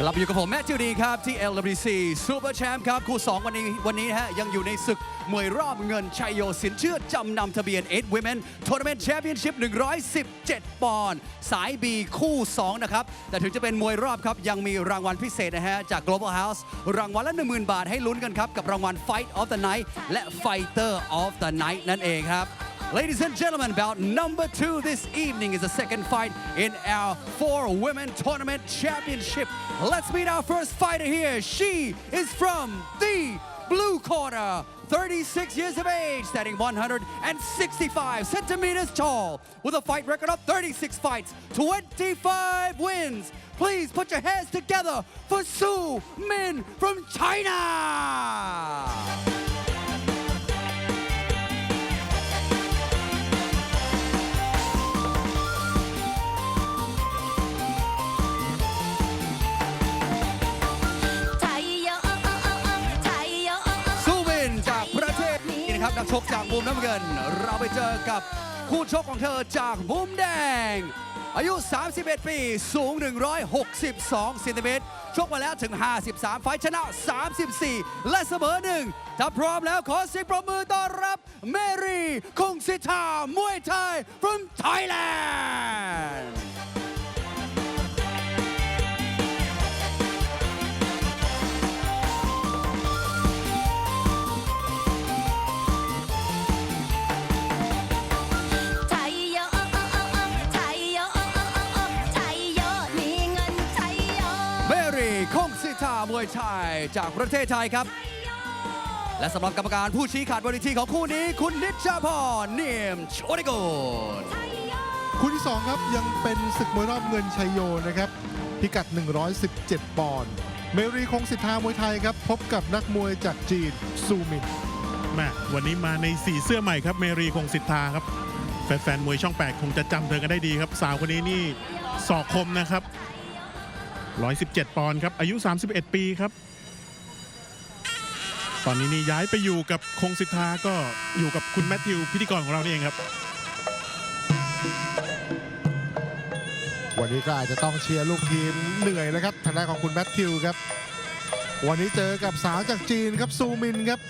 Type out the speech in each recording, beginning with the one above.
กลับมาอยู่กับผมแมทธิวดีครับ ที่ LWC Super Champ ครับ คู่ 2 วันนี้วันนี้ฮะยังอยู่ในศึกมวยรอบเงินชัยโยสินเชื่อจำนำทะเบียน 8 Women Tournament Championship 117 ปอนด์สาย B คู่ 2 นะครับ แต่ถึงจะเป็นมวยรอบครับ ยังมีรางวัลพิเศษนะฮะ จาก Global House รางวัลละ 10,000 บาทให้ลุ้นกันครับ กับรางวัล Fight of the Night และ Fighter of the Night นั่นเองครับ Ladies and gentlemen, bout number two this evening is the second fight in our four women tournament championship. Let's meet our first fighter here. She is from the blue corner, 36 years of age, standing 165 centimeters tall, with a fight record of 36 fights, 25 wins. Please put your hands together for Su Min from China. ครับนักชกจากมุมน้ำเงิน เราไปเจอกับคู่ชกของเธอจากมุมแดง อายุ 31 ปี สูง 162เซนติเมตรชกมาแล้วถึง 53 ไฟชนะ 34 และเสมอหนึ่งถ้าพร้อมแล้วขอเสียงปรบมือต้อนรับ เมรีคงสิทามวยไทย from Thailand วยไทยจากประเทศไทยครับ และสำหรับกรรมการผู้ชี้ขาดบนเวทีของคู่นี้ คุณนิชาพรเนียมโชติกุลคู่ที่ 2 ครับยังเป็นศึกมวยรอบเงินชัยโยนะครับ พิกัด 117 ปอนด์เมรีคงสิทธามวยไทยครับ พบกับนักมวยจากจีนซูมินแม่วันนี้มาในสีเสื้อใหม่ครับ เมรีคงสิทธาครับแฟนๆมวยช่อง 8 คงจะจำเธอกันได้ดีครับ สาวคนนี้นี่ศอกคมนะครับ 117 ปอนด์ครับ อายุ 31 ปีครับ ตอนนี้นี่ย้ายไปอยู่กับคงสิทธาก็อยู่กับคุณแมทธิวพิธีกรของเรานี่เองครับ วันนี้ก็อาจจะต้องเชียร์ลูกทีมเหนื่อยแล้วครับทางด้านของคุณแมทธิวครับ วันนี้เจอกับสาวจากจีนครับซูมินครับ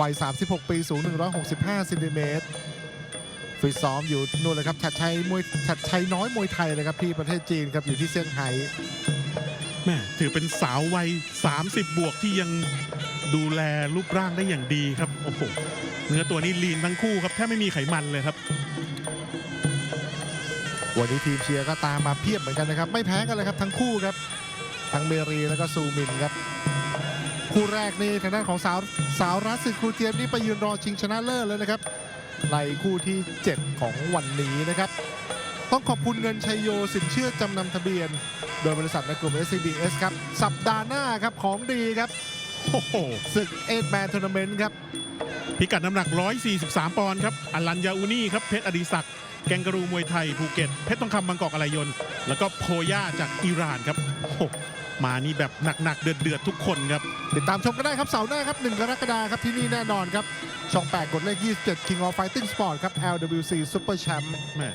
วัย 36 ปี สูง 165เซนติเมตรฟิตซ้อมอยู่นู่นเลยครับชัดชัยมวยชัดชัยน้อยมวยไทยเลยครับที่ประเทศจีนครับอยู่ที่เซี่ยงไฮ้ แม่ถือเป็นสาววัย 30 บวกที่ยังดูแลรูปร่างได้อย่างดีครับโอ้โหเนื้อตัวนี้ลีนทั้งคู่ครับแทบไม่มีไขมันเลยครับ วันนี้ทีมเชียร์ก็ตามมาเพียบเหมือนกันนะครับ ไม่แพ้กันเลยครับทั้งคู่ครับ ทั้งเมรีแล้วก็ซูมินครับ คู่แรกนี่ทางด้านของสาวสาวรัสสิครูเจียมนี่ไปยืนรอชิงชนะเลิศเลยนะครับ ในคู่ที่ 7 ของวันนี้นะครับ ต้องขอบคุณเงินชัยโยสินเชื่อจำนำทะเบียน โดยบริษัทในกลุ่ม SCBS ครับ สัปดาห์หน้าครับของดีครับโอ้โหศึกเอทแมนทัวร์นาเมนต์ครับ พิกัดน้ำหนัก 143 ปอนด์ครับอลันยาอูนี่ครับ เพชรอดิศักดิ์แกงกะรูมวยไทยภูเก็ต เพชรทองคำบางกอกอะไรยนต์แล้วก็โพย่าจากอิหร่านครับโอ้โหมานี่แบบหนักๆ เดือดๆ ทุกคนครับ ติดตามชมก็ได้ครับเสาร์หน้าครับ 1 กรกฎาคมครับที่นี่แน่นอนครับ ช่อง 8 กดเลข 27 King of Fighting Sport ครับ LWC Super Champ แม่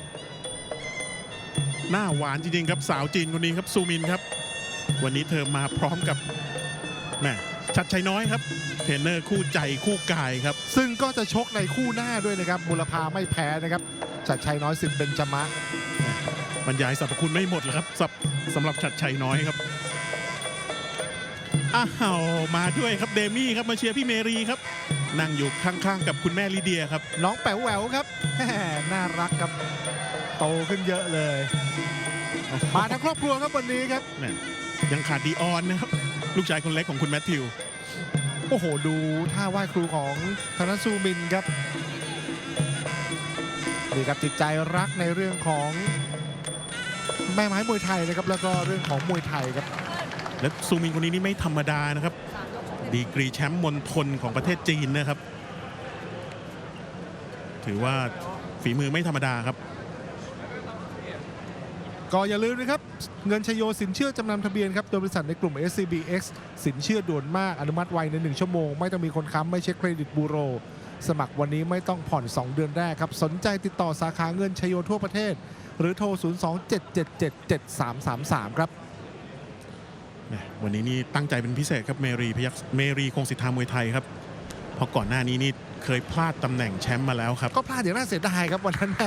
หน้าหวานจริงๆครับสาวจีนคนนี้ครับซูมินครับ วันนี้เธอมาพร้อมกับแม่ชัดชัยน้อยครับเทรนเนอร์คู่ใจคู่กายครับ ซึ่งก็จะชกในคู่หน้าด้วยนะครับบุรพาไม่แพ้นะครับชัดชัยน้อยสิทธิ์เบญจมะบรรยายสรรพคุณไม่หมดหรอกครับสำสำหรับชัดชัยน้อยครับอ้าวมาด้วยครับเดมี่ครับมาเชียร์พี่เมรีครับ นั่งอยู่ข้างๆกับคุณแม่ลิเดียครับ น้องแป๋วแหววครับแหม่ น่ารักครับโตขึ้นเยอะเลย มาทั้งครอบครัวครับวันนี้ครับแม่ยังขาดดีออนนะครับ ลูกชายคนเล็กของคุณแมทธิว โอ้โห ดูท่าไหว้ครูของธนซูมินครับนี่ครับจิตใจรักในเรื่องของแม่ไม้มวยไทยนะครับ แล้วก็เรื่องของมวยไทยครับ และซูมินคนนี้นี่ไม่ธรรมดานะครับ ดีกรีแชมป์มณฑลของประเทศจีนนะครับ ถือว่าฝีมือไม่ธรรมดาครับ ก็อย่าลืมนะครับ เงินชโยสินเชื่อจำนำทะเบียนครับ โดยบริษัทในกลุ่ม SCBX สินเชื่อด่วนมากอนุมัติไวใน 1 ชั่วโมง ไม่ต้องมีคนค้ำไม่เช็คเครดิตบูโร สมัครวันนี้ไม่ต้องผ่อน 2 เดือนแรกครับ สนใจติดต่อสาขาเงินชโยทั่วประเทศ หรือโทร 027777333 ครับแหม่วันนี้นี่ตั้งใจเป็นพิเศษครับเมรีพยักเมรีคงสิทธามวยไทยครับเพราะก่อนหน้านี้นี่ เคยพลาดตำแหน่งแชมป์มาแล้วครับ ก็พลาดอย่างน่าเสียดายครับวันนั้นแหม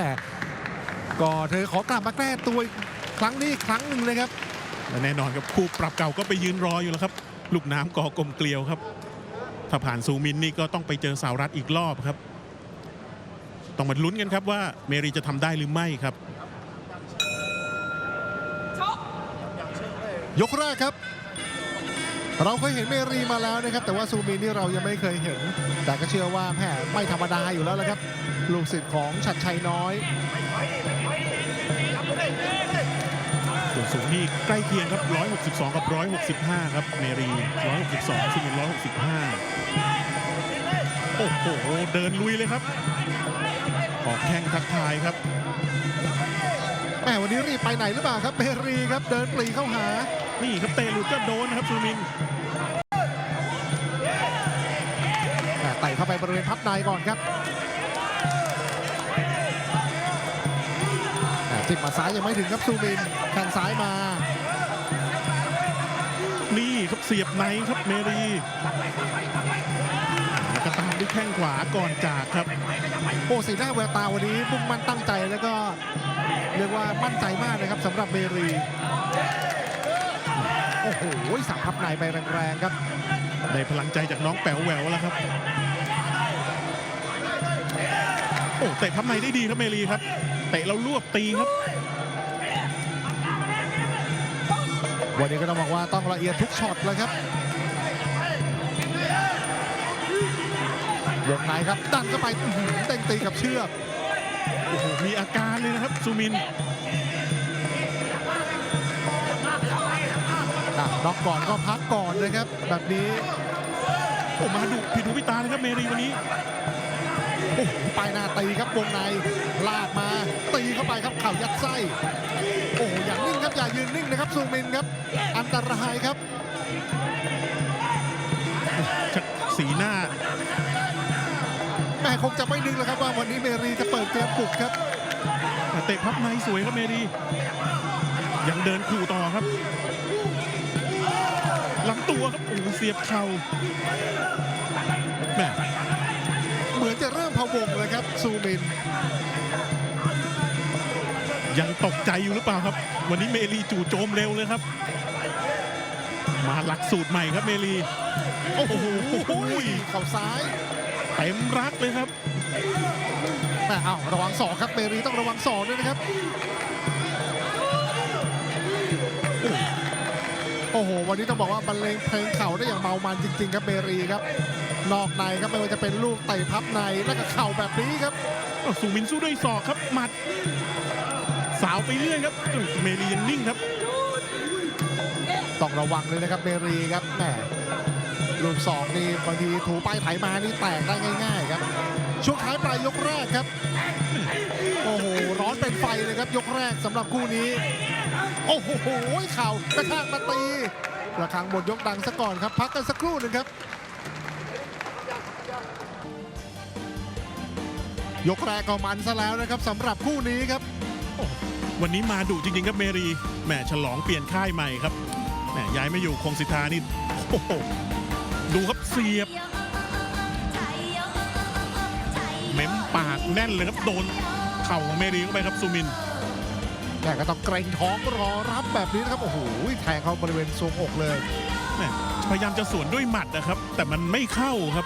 ก็เธอขอกลับมาแก้ตัวอีกครั้งนี้อีกครั้งหนึ่งเลยครับและแน่นอนครับคู่ปรับเก่าก็ไปยืนรออยู่แล้วครับ ลูกน้ำกอกลมเกลียวครับ ถ้าผ่านซูมินนี่ก็ต้องไปเจอสาวรัฐอีกรอบครับ ต้องมาลุ้นกันครับว่าเมรีจะทำได้หรือไม่ครับ ยกแรกครับ เราเคยเห็นเมรีมาแล้วนะครับ แต่ว่าซูมินนี่เรายังไม่เคยเห็น แต่ก็เชื่อว่าแหมไม่ธรรมดาอยู่แล้วละครับ ลูกศิษย์ของชัดชัยน้อยส่วนสูงนี่ใกล้เคียงครับ 162 กับ 165 ครับ เมรี 162ซูมิน165 โอ้โห เดินลุยเลยครับ ออกแข้งทักทายครับแหมวันนี้รีบไปไหนหรือเปล่าครับเมรีครับ เดินปรีเข้าหา นี่ครับเตะหลุดก็โดนนะครับซูมินแหม่ไต่เข้าไปบริเวณพับในก่อนครับแหม่ทิมมาซ้ายยังไม่ถึงครับซูมินแข้งซ้ายมา นี่ครับเสียบในครับเมรีแล้วก็ตามด้วยแข้งขวาก่อนจากครับโอ้สีหน้าแววตาวันนี้มุ่งมั่นตั้งใจแล้วก็เรียกว่ามั่นใจมากนะครับสำหรับเมรี โอ้โหสับพับในไปแรงๆครับ ได้พลังใจจากน้องแป๋วแหววแล้วครับ โอ้เตะพับในได้ดีครับเมรีครับ เตะเรารวบตีครับ วันนี้ก็ต้องบอกว่าต้องละเอียดทุกช็อตเลยครับวงในครับดันเข้าไปอื้อหือเต็งตีกับเชือก โอ้โห มีอาการเลยนะครับซูมิน อะน็อกก่อนก็พักก่อนนะครับ แบบนี้โอ้มาดุผิดหูผิดตาเลยครับเมรีวันนี้โอ้โหปลายหน้าตีครับวงในลากมาตีเข้าไปครับเข่ายัดไส้โอ้โหอย่างนิ่งครับอย่ายืนนิ่งนะครับซูมินครับ อันตรายครับชักสีหน้าแม่คงจะไม่นึกแล้วครับว่าวันนี้เมรีจะเปิดเกมปลุกครับเตะพับในสวยครับเมรียังเดินขู่ต่อครับ ลำตัวครับโอ้โหเสียบเข่าแม่เหมือนจะเริ่มพะวงเลยครับซูมิน ยังตกใจอยู่หรือเปล่าครับ วันนี้เมรีจู่โจมเร็วเลยครับ มาหลักสูตรใหม่ครับเมรีโอ้โหเข่าซ้ายเต็มรักเลยครับแม่อ้าวระวังศอกครับเมรีต้องระวังศอกด้วยนะครับ วันนี้ต้องบอกว่าบรรเลงเพลงเข่าได้อย่างเมามันจริง ๆ ครับเมรีครับ นอกในครับไม่ว่าจะเป็นลูกเตะพับในแล้วก็เข่าแบบนี้ครับอ้าวสูมินสู้ด้วยศอกครับหมัด สาวไปเรื่อยครับเอ้ยเมรียังนิ่งครับต้องระวังเลยนะครับเมรีครับแหมลูกสองนี่บางทีถูไปไถมานี่แตกได้ง่าย ๆ ครับ ช่วงท้ายปลายยกแรกครับ โอ้โหร้อนเป็นไฟเลยครับยกแรกสำหรับคู่นี้ โอ้โหเข่ากระชากมาตี ระฆังหมดยกดังซะก่อนครับ พักกันสักครู่หนึ่งครับ ยกแรกก็มันซะแล้วนะครับสำหรับคู่นี้ครับ วันนี้มาดุจริงๆครับเมรีแหมฉลองเปลี่ยนค่ายใหม่ครับแหมย้ายมาอยู่คงสิทธานี่โอ้โหดูครับเสียบ เม้มปากแน่นเลยครับโดนเข่าของเมรีเข้าไปครับซูมิน แต่ก็ต้องเกรงท้องรอรับแบบนี้นะครับโอ้โหแทงเข้าบริเวณทรวงอกเลยแหมพยายามจะสวนด้วยหมัดนะครับ แต่มันไม่เข้าครับ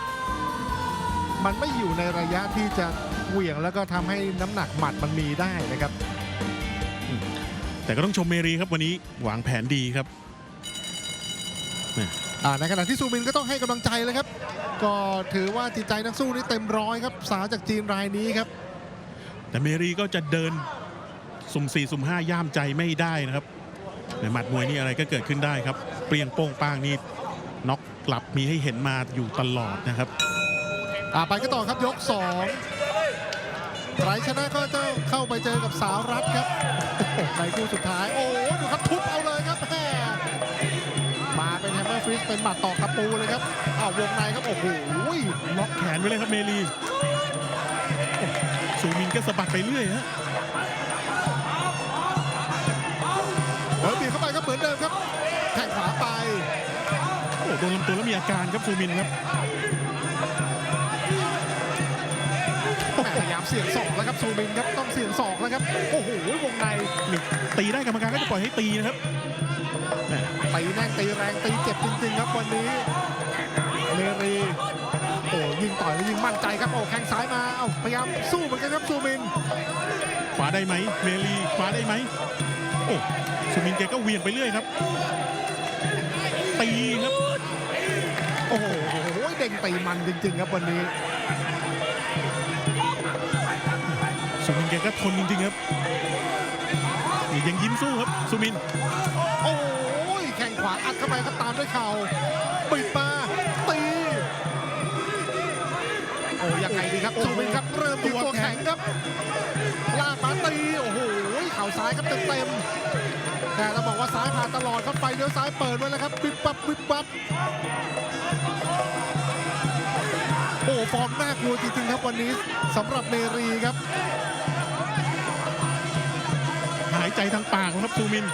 มันไม่อยู่ในระยะที่จะเหวี่ยงแล้วก็ทำให้น้ำหนักหมัดมันมีได้นะครับ แต่ก็ต้องชมเมรีครับวันนี้วางแผนดีครับ อ่าในขณะที่ซูมินก็ต้องให้กำลังใจเลยครับ ก็ถือว่าจิตใจนักสู้นี่เต็มร้อยครับ สาวจากจีนรายนี้ครับ แต่เมรีก็จะเดิน สุ่มสี่สุ่มห้าย่ามใจไม่ได้นะครับในหมัดมวยนี่อะไรก็เกิดขึ้นได้ครับ เปรียงโป้งป้างนี่น็อกกลับมีให้เห็นมาอยู่ตลอดนะครับอ่าไปกันต่อครับยก2ใครชนะก็จะเข้าไปเจอกับสาวรัฐครับโอ้โหในคู่สุดท้าย โอ้โหดูครับทุบเอาเลยครับแม่มาเป็นแฮมเมอร์ฟิสเป็นหมัดต่อกระปูเลยครับอ้าววงในครับโอ้โหล็อกแขนไว้เลยครับเมรีโอ้ซูมินก็สะบัดไปเรื่อยฮะ มือนเดิมครับแข่งขวาไปดนลำตัวแล้วมีอาการครับซูมินครับแม่พยายามเสี่ยงศอกแล้วครับซูมินครับต้องเสี่ยงศอกแล้วครับโอ้โหวงในนี่ตีได้กรรมการก็จะปล่อยให้ตีนะครับแหม่ตีแน่นตีแรงตีเจ็บจริงๆครับวันนี้เมรีโอ้ยิงต่อยแล้วยิงมั่นใจครับโอ้แข้งซ้ายมาเอ้าพยายามสู้เหมือนกันครับซูมินขวาได้ไหมเมลีขวาได้ไหม โอ้ซูมินแกก็เหวียงไปเรื่อยครับ ตีครับ โอ้โหเด้งตีมันจริง ๆ ครับวันนี้ซูมินแกก็ทนจริงๆครับนี่ยังยิ้มสู้ครับซูมิน โอ้ยแข้งขวาอัดเข้าไปครับตามด้วยเข่าปิดมาตีโอ้ยังไงดีครับซูมินครับเริ่มยืนตัวแข็งครับลากมาตีโอ้โหเข่าซ้ายครับเต็มๆแต่เราบอกว่าซ้ายผ่านตลอดครับไฟเลี้ยวซ้ายเปิดไว้แล้วครับวิบวับวิบวับโอ้ฟอร์มน่ากลัวจริงๆครับวันนี้สำหรับเมรีครับ หายใจทางปากครับซูมิน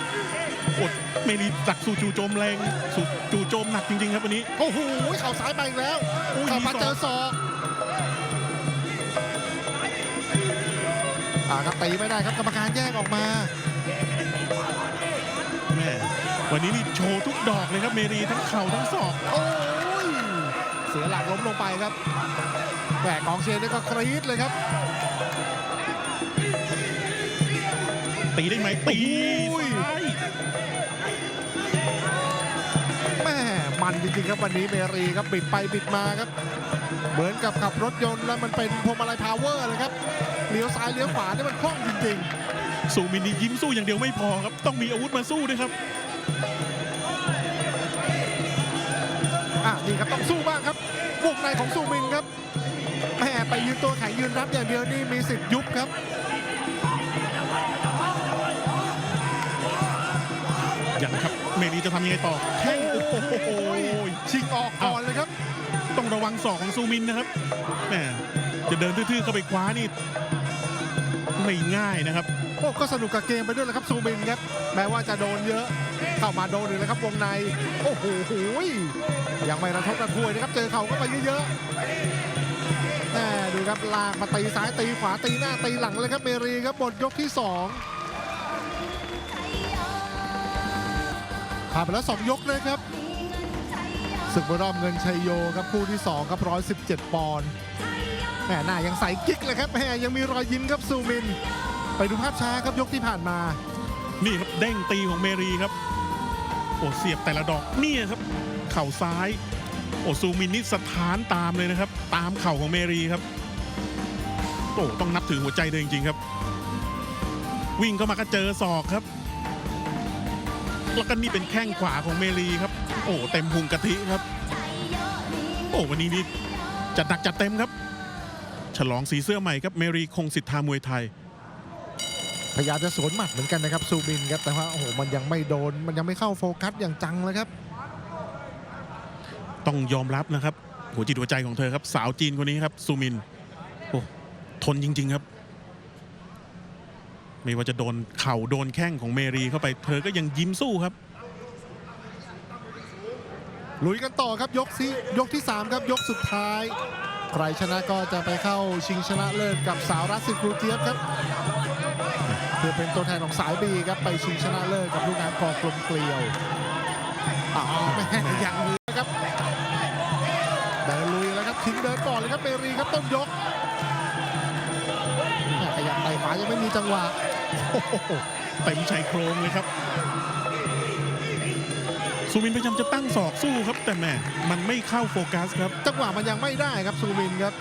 อดเมลีจักสู่จู่โจมแรงสู่จู่โจมหนักจริงๆครับวันนี้ โอ้โหเข่าซ้ายไปอีกแล้วอุ้ยเข้ามามีศอกเจอศอก อ่าครับตีไม่ได้ครับกรรมการแยกออกมาแม่วันนี้นี่โชว์ทุกดอกเลยครับเมรีทั้งเข่าทั้งศอกโอ้ยเสียหลักล้มลงไปครับแหวกกองเชียร์นี่ก็กรี๊ดเลยครับ ตีได้ไหมตีโอ้ยซ้ายแม่มันจริงๆครับวันนี้เมรีครับบิดไปบิดมาครับ เหมือนกับขับรถยนต์แล้วมันเป็นพวงมาลัยพาวเวอร์เลยครับ เลี้ยวซ้ายเลี้ยวขวานี่มันคล่องจริงซูมินนี่ยิ้มสู้อย่างเดียวไม่พอครับ ต้องมีอาวุธมาสู้ด้วยครับๆอะนี่ครับต้องสู้บ้างครับวงในของซูมินครับแม่ไปยืนตัวแข็งยืนรับอย่างเดียวนี่มีสิทธิ์ยุบครับอย่างครับเมรีจะทำยังไงต่อแข้งโอ้โหชิงออกก่อนเลยครับ ต้องระวังศอกของซูมินนะครับแหมจะเดินทื่อๆเข้าไปคว้านี่ ไม่ง่ายนะครับโอ้ก็สนุกกับเกมไปด้วยแหละครับซูบินครับแม้ว่าจะโดนเยอะเข้ามาโดนอยู่เลยครับวงใน โอ้โหหูยยังไม่ระทบกระทวยนะครับเจอเข่าก็ไปเยอะๆแม่ดูครับลากมาตีซ้ายตีขวาตีหน้าตีหลังเลยครับเมรีครับบทยกที่สองผ่านไปแล้วสองยกนะครับศึกมวยรอบเงินชัยโยครับคู่ที่สองครับ117 ปอนด์ แหมหน้ายังใสกิ๊กเลยครับแหมยังมีรอยยิ้มครับซูมิน ไปดูภาพช้าครับยกที่ผ่านมา นี่ครับเด้งตีของเมรีครับ โอ้เสียบแต่ละดอกเนี่ยครับ เข่าซ้าย โอ้ซูมินนี่สถานตามเลยนะครับ ตามเข่าของเมรีครับโอ้ต้องนับถือหัวใจเลยจริงๆครับ วิ่งเข้ามาก็เจอศอกครับแล้วก็นี่เป็นแข้งขวาของเมรีครับ โอ้เต็มพุงกะทิครับ โอ้วันนี้นี่จัดหนักจัดเต็มครับ ฉลองสีเสื้อใหม่ครับเมรีคงสิทธามวยไทย พยายามจะสวนหมัดเหมือนกันนะครับซูบินครับแต่ว่าโอ้โหมันยังไม่โดนมันยังไม่เข้าโฟกัสอย่างจังเลยครับ ต้องยอมรับนะครับ หัวจิตหัวใจของเธอครับ สาวจีนคนนี้ครับซูมินโอ้ทนจริง ๆครับ ไม่ว่าจะโดนเข่าโดนแข้งของเมรีเข้าไปเธอก็ยังยิ้มสู้ครับลุยกันต่อครับยกที่ยกที่ 3 ครับยกสุดท้าย ใครชนะก็จะไปเข้าชิงชนะเลิศกับสาวรัสซิครูเทียบครับเพื่อเป็นตัวแทนของสายบีครับไปชิงชนะเลิศกับลูกน้ำกอกลมเกลียวอ๋อแม่ยังมีนะครับเดินลุยแล้วครับทิ้งเดินก่อนเลยครับเมรีครับต้นยกแม่ขยับไต่ขวายังไม่มีจังหวะโอ้โหเต็มชายโครงเลยครับ ซูมินพยายามจะตั้งศอกสู้ครับ แต่แหม่มันไม่เข้าโฟกัสครับ จังหวะมันยังไม่ได้ครับซูมินครับ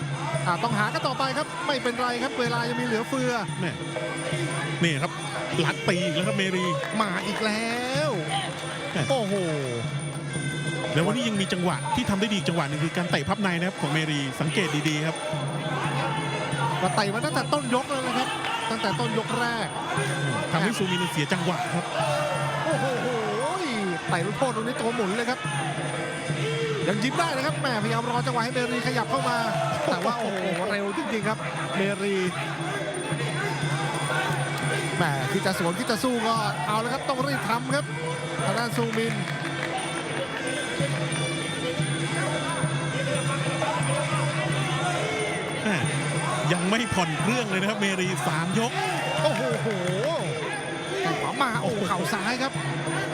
อ่าต้องหากันต่อไปครับ ไม่เป็นไรครับเวลายังมีเหลือเฟือแม่นี่ครับหลักตีอีกแล้วครับเมรีมาอีกแล้วแม่โอ้โหแล้ววันนี้ยังมีจังหวะที่ทำได้ดีอีกจังหวะหนึ่งคือการเตะพับในนะครับของเมรีสังเกตดีๆครับก็ไต่มาตั้งแต่ต้นยกแล้วนะครับ ตั้งแต่ต้นยกแรกทำให้ซูมินเสียจังหวะครับโอ้โห ไต่ลูกโทษตรงนี้ตัวหมุนเลยครับยังยิ้มได้นะครับแหมพยายามรอจังหวะให้เมรีขยับเข้ามา แต่ว่าโอ้โหเร็วจริงๆครับ เมรีแหมที่จะสวนที่จะสู้ก็เอาแล้วครับต้องรีบทำครับทางด้านซูมินแม่ยังไม่ผ่อนเครื่องเลยนะครับเมรีสามยก โอ้โหโหแข้งขวามาโอ้โหเข่าซ้ายครับ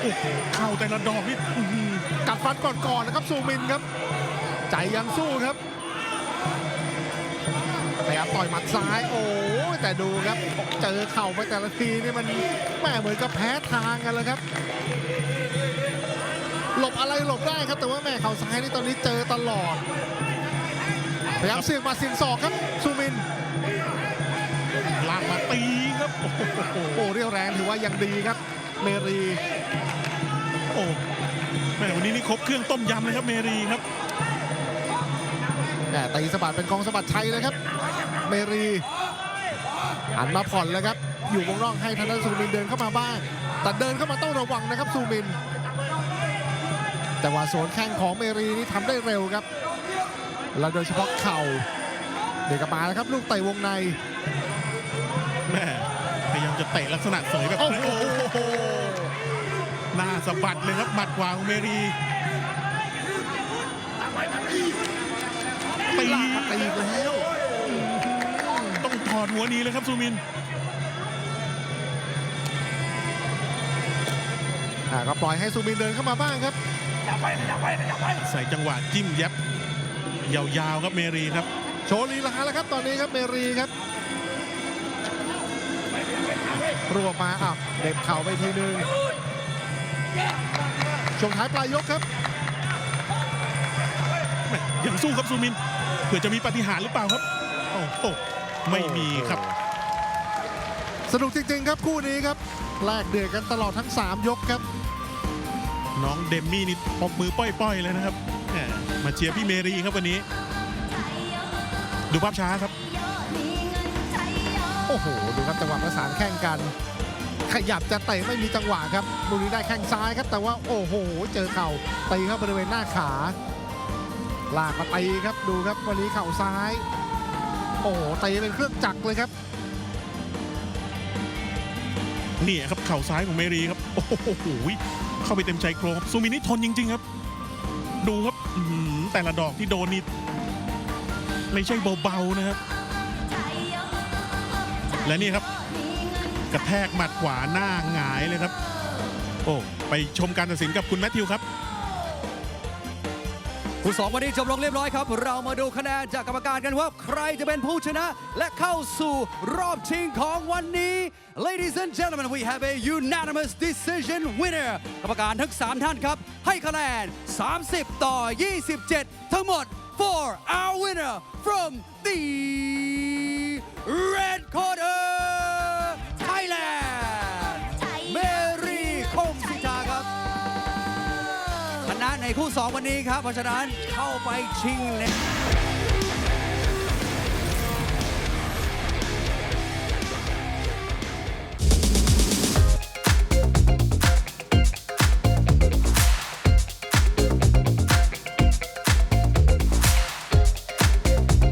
โอ้โหเข่าแต่ละดอกนี่อื้อหือกัดฟันก่อนๆนะครับซูมินครับ ใจยังสู้ครับพยายามต่อยหมัดซ้าย โอ้ยแต่ดูครับ เจอเข่าไปแต่ละทีนี่มันแม่เหมือนกับแพ้ทางกันเลยครับ หลบอะไรหลบได้ครับ แต่ว่าแม่เข่าซ้ายนี่ตอนนี้เจอตลอด พยายามเสี่ยงหมาเสี่ยงศอกครับซูมินลากมาตีครับ โอ้โหโอ้เรียวแรงถือว่ายังดีครับ เมรี โอ้แม่วันนี้นี่ครบเครื่องต้มยำเลยครับเมรีครับแหม่ตีสะบัดเป็นกองสะบัดชัยเลยครับ เมรีหันมาผ่อนแล้วครับ อยู่วงนอกให้ทางด้านซูมินเดินเข้ามาบ้าง แต่เดินเข้ามาต้องระวังนะครับซูมิน แต่ว่าสวนแข้งของเมรีนี่ทำได้เร็วครับ และโดยเฉพาะเข่า เดี๋ยวกลับมาแล้วครับ ลูกเตะวงในแม่พยายามจะเตะลักษณะเสยแบบโอ้โห หน้าสะบัดเลยครับหมัดขวาของเมรีตีลากมาตีอีกแล้ว ต้องถอดหัวหนี้เลยครับซูมินอ่าก็ปล่อยให้ซูมินเดินเข้ามาบ้างครับใส่จังหวะจิ้มยับยาวๆครับเมรีครับ โชว์ลีลาแล้วครับตอนนี้ครับเมรีครับรวบมาอ้าวเด็บเข่าไปทีนึง ช่วงท้ายปลายยกครับแม่ยังสู้ครับซูมิน เผื่อจะมีปาฏิหารย์หรือเปล่าครับโอ้โหไม่มีครับ สนุกจริงๆครับคู่นี้ครับแลกเดือดกันตลอดทั้ง 3 ยกครับ น้องเดมมี่นี่ปรบมือป้อยๆเลยนะครับแหมมาเชียร์พี่เมรีครับวันนี้ ดูภาพช้าครับมีเงินใช้เยอะโอ้โห ดูครับจังหวะประสานแข้งกัน ขยับจะเตะไม่มีจังหวะครับลูกนี้ได้แข้งซ้ายครับแต่ว่าโอ้โห เจอเข่าตีเข้าบริเวณหน้าขาลากมาตีครับดูครับวันนี้เข่าซ้าย โอ้โหตีเป็นเครื่องจักรเลยครับนี่ครับเข่าซ้ายของเมรีครับโอ้โหเข้าไปเต็มใจโครงครับซูมินี่ทนจริง ๆ ครับ ดูครับแต่ละดอกที่โดนนี่ไม่ใช่เบาๆนะครับ และนี่ครับ กระแทกหมัดขวาหน้าหงายเลยครับ โอ้ไปชมการตัดสินกับคุณแมทธิวครับคู่สองวันนี้จบลงเรียบร้อยครับ เรามาดูคะแนนจากกรรมการกันว่าใครจะเป็นผู้ชนะ และเข้าสู่รอบชิงของวันนี้ Ladies and gentlemen we have a unanimous decision winner กรรมการทั้ง 3 ท่านครับ ให้คะแนน 30 ต่อ 27 ทั้งหมด for our winner from the red corner 2 วันนี้ครับ เพราะฉะนั้นเข้าไปชิงเลย